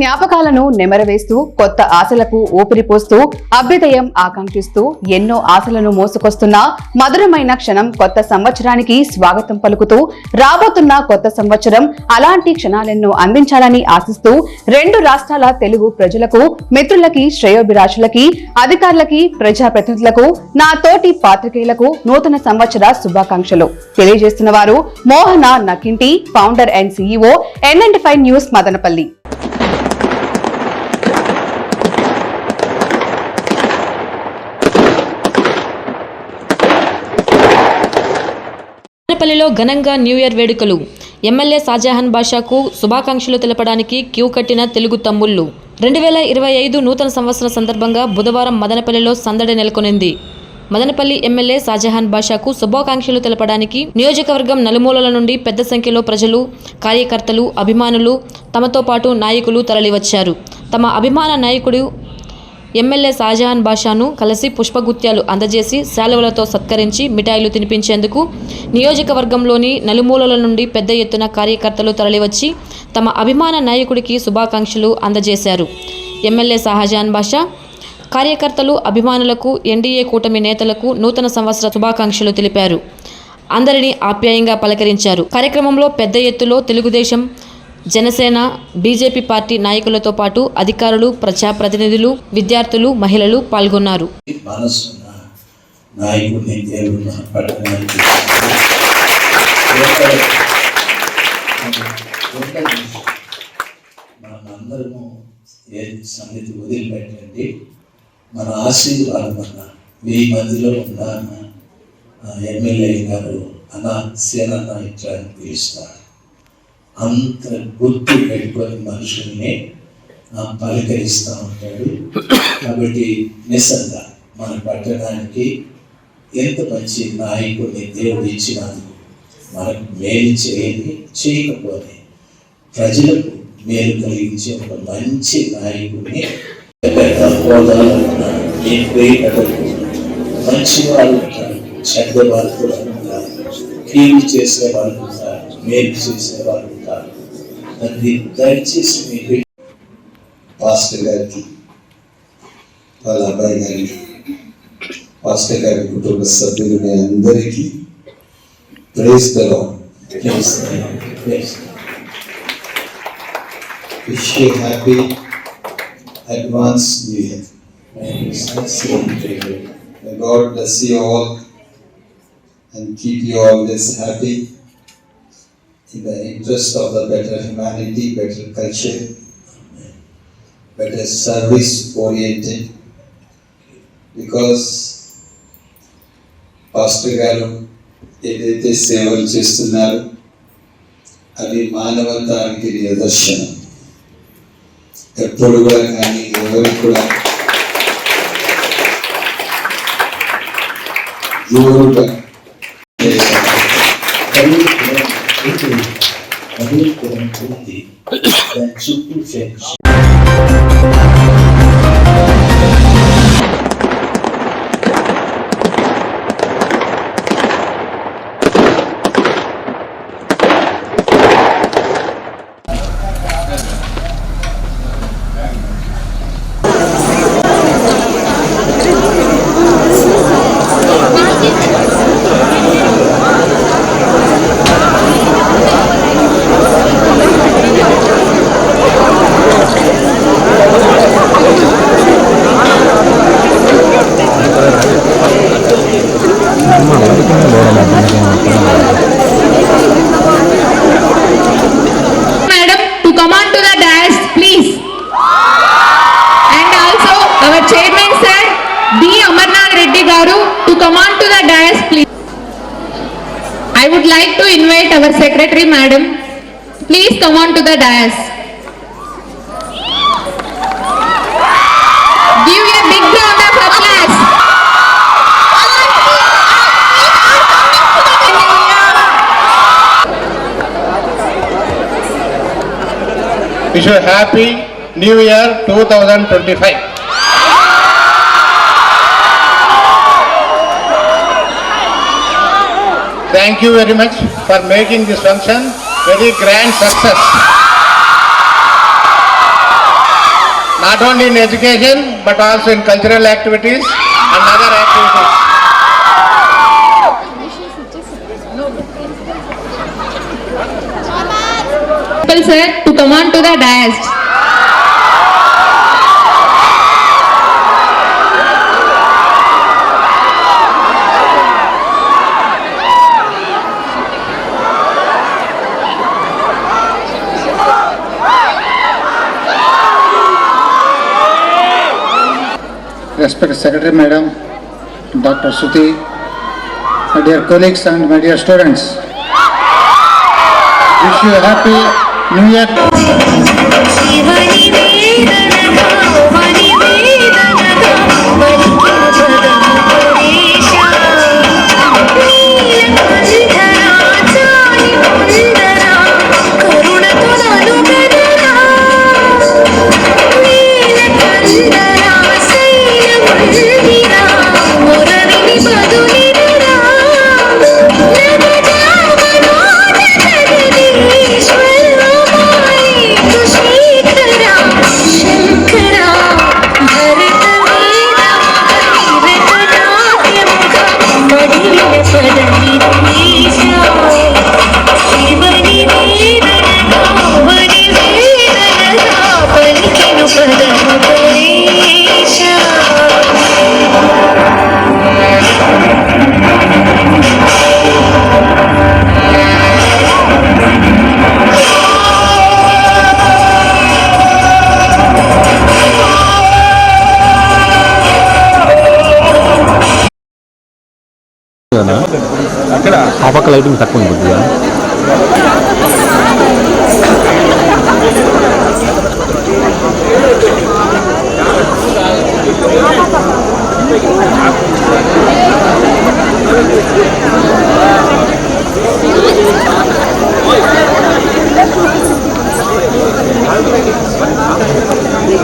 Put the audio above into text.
జ్ఞాపకాలను నెమరవేస్తూ కొత్త ఆశలకు ఊపిరి పోస్తూ అభ్యుదయం ఆకాంక్షిస్తూ ఎన్నో ఆశలను మోసుకొస్తున్న మధురమైన క్షణం కొత్త సంవత్సరానికి స్వాగతం పలుకుతూ రాబోతున్న కొత్త సంవత్సరం అలాంటి క్షణాలెన్నో అందించాలని ఆశిస్తూ రెండు రాష్ట్రాల తెలుగు ప్రజలకు మిత్రులకి శ్రేయోభిరాషులకి అధికారులకి ప్రజాప్రతినిధులకు నా తోటి పాత్రికేయులకు నూతన సంవత్సర శుభాకాంక్షలు తెలియజేస్తున్న వారు Mohana Nakinti founder and CEO ఎన్ఎండ్ five news Madanapalle పల్లిలో ఘనంగా న్యూ ఇయర్ వేడుకలు ఎమ్మెల్యే షాజహాన్ బాషాకు శుభాకాంక్షలు తెలపడానికి క్యూ కట్టిన తెలుగు తమ్ముళ్ళు రెండు వేల ఇరవై ఐదు నూతన సంవత్సరం సందర్భంగా బుధవారం మదనపల్లిలో సందడి నెలకొనింది మదనపల్లి ఎమ్మెల్యే షాజహాన్ బాషాకు శుభాకాంక్షలు తెలపడానికి నియోజకవర్గం నలుమూలల నుండి పెద్ద సంఖ్యలో ప్రజలు కార్యకర్తలు అభిమానులు తమతో పాటు నాయకులు తరలివచ్చారు తమ అభిమాన నాయకుడు ఎమ్మెల్యే షాజహాన్ బాషాను కలిసి పుష్పగుత్యాలు అందజేసి శాలువలతో సత్కరించి మిఠాయిలు తినిపించేందుకు నియోజకవర్గంలోని నలుమూలల నుండి పెద్ద ఎత్తున కార్యకర్తలు తరలివచ్చి తమ అభిమాన నాయకుడికి శుభాకాంక్షలు అందజేశారు ఎమ్మెల్యే షాజహాన్ బాషా కార్యకర్తలు అభిమానులకు ఎన్డీఏ కూటమి నేతలకు నూతన సంవత్సర శుభాకాంక్షలు తెలిపారు అందరినీ ఆప్యాయంగా పలకరించారు కార్యక్రమంలో పెద్ద ఎత్తులో తెలుగుదేశం జనసేన బీజేపీ పార్టీ నాయకులతో పాటు అధికారులు ప్రజాప్రతినిధులు విద్యార్థులు మహిళలు పాల్గొన్నారు మన ఆశీర్వాదం మీ మధ్యలో ఉన్న ఎమ్మెల్యే గారు అన్న సేనన్న ఇట్లా పిలుస్తారు అంత గుర్తు పెట్టుకొని మనుషుల్ని పలకరిస్తూ ఉంటాడు కాబట్టి నిస్సంగా మన పట్టణానికి ఎంత మంచి నాయకుడిని దేవుడు ఇచ్చినందుకు మనకు మేలు చేయని చేయకపోతే ప్రజలకు మేలు కలిగించే ఒక మంచి నాయకుడిని పెద్ద నేను మంచి వాళ్ళు ఉంటారు చెడ్డ వాళ్ళు కూడా ఉంటారు చేసే వాళ్ళు ఉంటారు మేలు చేసే వాళ్ళు తండ్రి దయచేసి మీ బిడ్డ పాస్టర్ గారికి వాళ్ళ అబ్బాయి గారికి పాస్టర్ గారి కుటుంబ సభ్యులు మీ అందరికీ ప్రేస్ దలో ప్రేస్ praise wish you happy advance new year May God bless you all and keep you always happy. in the interest of the better humanity, better culture, better service oriented. Because pastor గారు ఏదైతే సేవలు చేస్తున్నారో అవి మానవతానికి నిదర్శనం ఎప్పుడు కూడా కానీ ఎవరికి కూడా ఎవరు atender. Daqui por diante. to the dais, please. And also, our chairman said, B. Amarnath Reddy Garu, to come on to the dais, please. I would like to invite our secretary, madam. Please come on to the dais. Wish you a happy New Year 2025. Thank you very much for making this function very grand success. Not only in education, but also in cultural activities and other activities. sir to come on to the dais. Respected Secretary Madam, Dr. Suti, my dear colleagues and my dear students, wish you a happy 永人 சதனி ஈசா అక్కడ ఆ పక్క lighting తక్కువ కొద్దిగా Thank